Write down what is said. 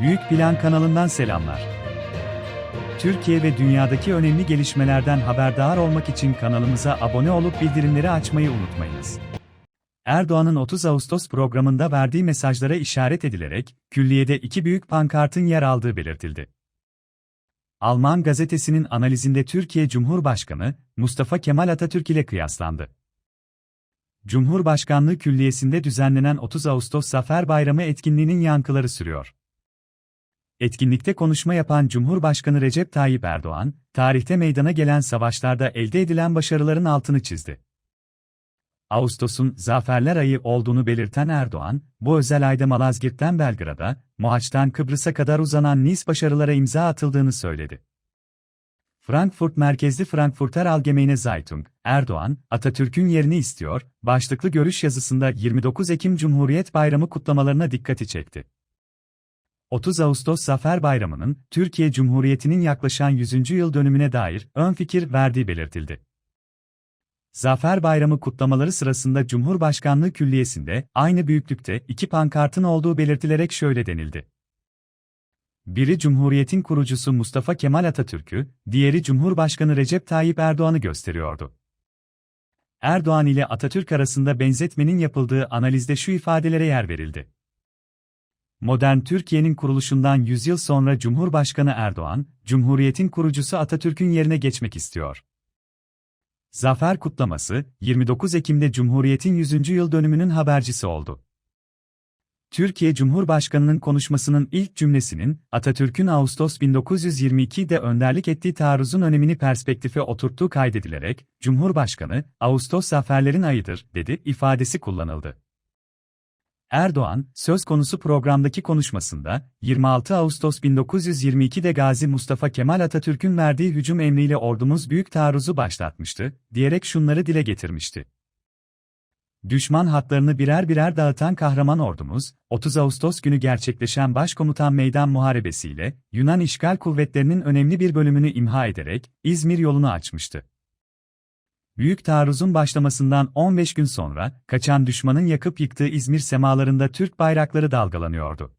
Büyük Plan kanalından selamlar. Türkiye ve dünyadaki önemli gelişmelerden haberdar olmak için kanalımıza abone olup bildirimleri açmayı unutmayınız. Erdoğan'ın 30 Ağustos programında verdiği mesajlara işaret edilerek, külliyede iki büyük pankartın yer aldığı belirtildi. Alman gazetesinin analizinde Türkiye Cumhurbaşkanı, Mustafa Kemal Atatürk ile kıyaslandı. Cumhurbaşkanlığı Külliyesi'nde düzenlenen 30 Ağustos Zafer Bayramı etkinliğinin yankıları sürüyor. Etkinlikte konuşma yapan Cumhurbaşkanı Recep Tayyip Erdoğan, tarihte meydana gelen savaşlarda elde edilen başarıların altını çizdi. Ağustos'un zaferler ayı olduğunu belirten Erdoğan, bu özel ayda Malazgirt'ten Belgrad'a, Mohaç'tan Kıbrıs'a kadar uzanan Nice başarılara imza atıldığını söyledi. Frankfurt merkezli Frankfurter Allgemeine Zeitung, Erdoğan, Atatürk'ün yerini istiyor, başlıklı görüş yazısında 29 Ekim Cumhuriyet Bayramı kutlamalarına dikkati çekti. 30 Ağustos Zafer Bayramı'nın, Türkiye Cumhuriyeti'nin yaklaşan 100. yıl dönümüne dair ön fikir verdiği belirtildi. Zafer Bayramı kutlamaları sırasında Cumhurbaşkanlığı Külliyesi'nde aynı büyüklükte iki pankartın olduğu belirtilerek şöyle denildi. Biri Cumhuriyet'in kurucusu Mustafa Kemal Atatürk'ü, diğeri Cumhurbaşkanı Recep Tayyip Erdoğan'ı gösteriyordu. Erdoğan ile Atatürk arasında benzetmenin yapıldığı analizde şu ifadelere yer verildi. Modern Türkiye'nin kuruluşundan 100 yıl sonra Cumhurbaşkanı Erdoğan, Cumhuriyet'in kurucusu Atatürk'ün yerine geçmek istiyor. Zafer kutlaması, 29 Ekim'de Cumhuriyet'in 100. yıl dönümünün habercisi oldu. Türkiye Cumhurbaşkanı'nın konuşmasının ilk cümlesinin, Atatürk'ün Ağustos 1922'de önderlik ettiği taarruzun önemini perspektife oturttuğu kaydedilerek, Cumhurbaşkanı, Ağustos zaferlerin ayıdır, dedi, ifadesi kullanıldı. Erdoğan, söz konusu programdaki konuşmasında, 26 Ağustos 1922'de Gazi Mustafa Kemal Atatürk'ün verdiği hücum emriyle ordumuz büyük taarruzu başlatmıştı, diyerek şunları dile getirmişti. Düşman hatlarını birer birer dağıtan kahraman ordumuz, 30 Ağustos günü gerçekleşen Başkomutan Meydan Muharebesiyle, Yunan işgal kuvvetlerinin önemli bir bölümünü imha ederek, İzmir yolunu açmıştı. Büyük taarruzun başlamasından 15 gün sonra, kaçan düşmanın yakıp yıktığı İzmir semalarında Türk bayrakları dalgalanıyordu.